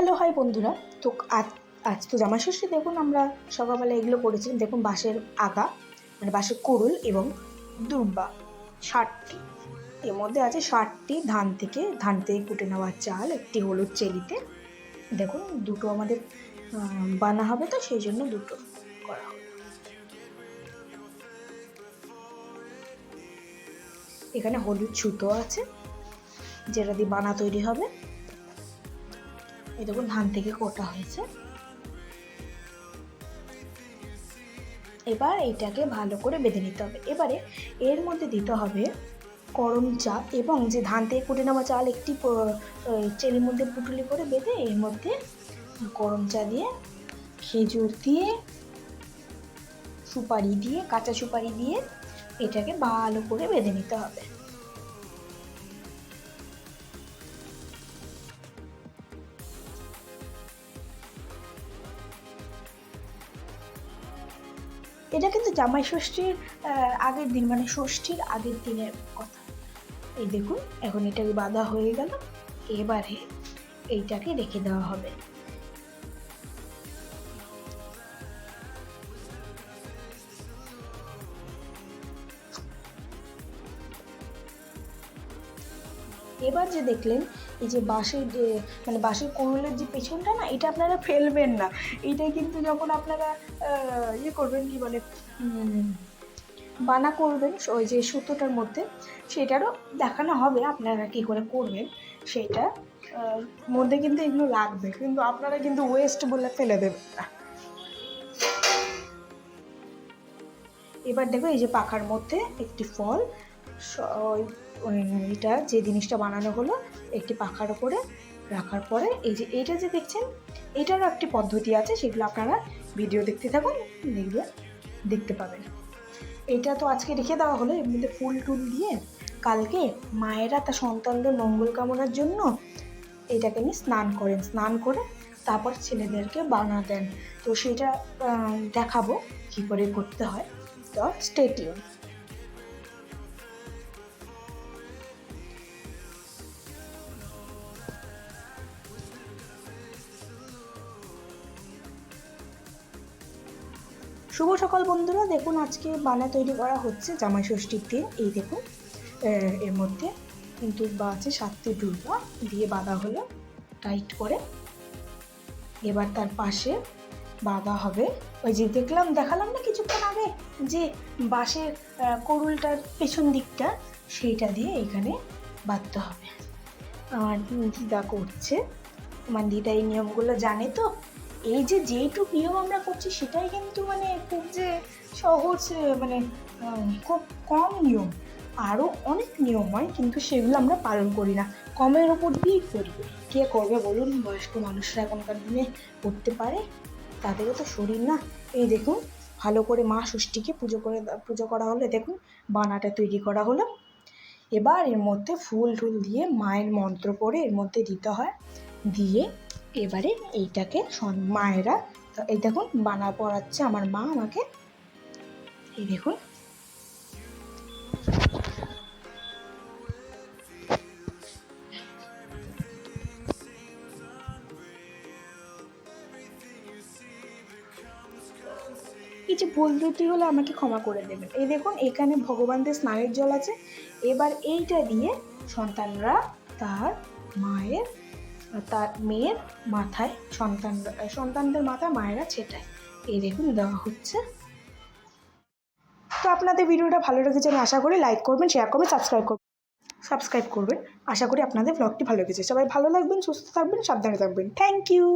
Hello, high বন্ধুরা। তো আজ আজ তো জামাই ষষ্ঠী, দেখুন আমরা সকালবেলা এগুলো করেছিলাম দেখুন, বাঁশের আগা মানে বাঁশের কুড়ুল এবং দুর্বা ষাটটি। এর মধ্যে আছে ষাটটি ধান থেকে ধান থেকে কুটে নেওয়া চাল, একটি হলুদ চেলিতে। দেখুন, দুটো আমাদের বানা হবে, তো সেই জন্য দুটো করা হলো এখানে হলুদ সুতো আছে, যেটা দিয়ে বানা তৈরি হবে। এই দেখুন, ধান থেকে কোটা হয়েছে। এবার এইটাকে ভালো করে বেঁধে নিতে হবে। এবারে এর মধ্যে দিতে হবে করম চা এবং যে ধান থেকে কুটে নেওয়া চাল, একটি চেলির মধ্যে পুটুলি করে বেঁধে এর মধ্যে গরম চা দিয়ে, খেজুর দিয়ে, সুপারি দিয়ে, কাঁচা সুপারি দিয়ে এটাকে ভালো করে বেঁধে নিতে হবে। এটা কিন্তু জামাই ষষ্ঠীর আগের দিন মানে ষষ্ঠীর আগের দিনের কথা। এই দেখুন, এখন এটাকে বাঁধা হয়ে গেল। এবারে এইটাকে রেখে দেওয়া হবে। এবার যে দেখলেন, এই যে বাঁশের যে মানে বাঁশের কোরলের যে পেছনটা না, এটা আপনারা ফেলবেন না। এটা কিন্তু যখন আপনারা ইয়ে করবেন, কি বলে বানা করবেন ওই যে সুতোটার মধ্যে, সেটারও দেখানো হবে আপনারা কী করে করবেন, সেটা মধ্যে কিন্তু এগুলো লাগবে। কিন্তু আপনারা কিন্তু ওয়েস্ট বলে ফেলে দেবেন না। এবার দেখো এই যে পাখার মধ্যে একটি ফল ওই- এটা যে জিনিসটা বানানো হলো একটি পাখার উপরে রাখার পরে এই যে এইটা যে দেখছেন, এটারও একটি পদ্ধতি আছে, সেগুলো আপনারা ভিডিও দেখতে থাকুন, দেখবে, দেখতে পাবেন। এটা তো আজকে রেখে দেওয়া হলো, এর মধ্যে ফুল টুল দিয়ে কালকে মায়েরা তার সন্তানদের মঙ্গল কামনার জন্য এটাকে নিয়ে স্নান করেন, স্নান করে তারপর ছেলেদেরকে বানা দেন। তো সেটা দেখাবো কী করে করতে হয়। তো স্টেটিউন শুভ সকাল বন্ধুরা। দেখুন, আজকে বানা তৈরি করা হচ্ছে জামাই ষষ্ঠীর দিন। এই দেখুন এর মধ্যে কিন্তু বা আছে সাতটি দুর্বা দিয়ে বাঁধা হলো টাইট করে। এবার তার পাশে বাঁধা হবে ওই যে দেখলাম, দেখালাম না কিছুক্ষণ আগে যে বাঁশের করুলটার পেছন দিকটা, সেইটা দিয়ে এখানে বাঁধতে হবে। আমার দিদা করছে আমার দিদা এই নিয়মগুলো জানে তো এই যে যেইটুক নিয়ম আমরা করছি, সেটাই কিন্তু মানে খুব যে সহজ মানে খুব কম নিয়ম। আরও অনেক নিয়ম হয়, কিন্তু সেগুলো আমরা পালন করি না। কমের ওপর দিয়েই করি কে করবে বলুন? বয়স্ক মানুষরা এখনকার দিনে করতে পারে, তাদেরও তো শরীর না। এই দেখুন, ভালো করে মা ষষ্ঠীকে পুজো করে পুজো করা হলে। দেখুন, বানাটা তৈরি করা হলো। এবার এর মধ্যে ফুল টুল দিয়ে মায়ের মন্ত্র করে এর মধ্যে দিতে হয়। দিয়ে এবারে এইটাকে মায়েরা, এই দেখুন বানা পড়াচ্ছে আমার মা আমাকে। এই দেখুন। এই যে ভুল হলে আমাকে ক্ষমা করে দেবেন। এই দেখুন, এখানে ভগবানদের স্নানের জল আছে। এবার এইটা দিয়ে সন্তানরা তার মায়ের তার মেয়ের মাথায় সন্তান, সন্তানদের মাথায় মায়েরা ছেটায়। এই দেখুন, দেওয়া হচ্ছে। তো আপনাদের ভিডিওটা ভালো লেগেছে আমি আশা করি লাইক করবেন শেয়ার করবেন সাবস্ক্রাইব করবেন। সাবস্ক্রাইব করবেন। আশা করি আপনাদের ব্লগটি ভালো লেগেছে। সবাই ভালো লাগবেন সুস্থ থাকবেন, সাবধানে থাকবেন। Thank you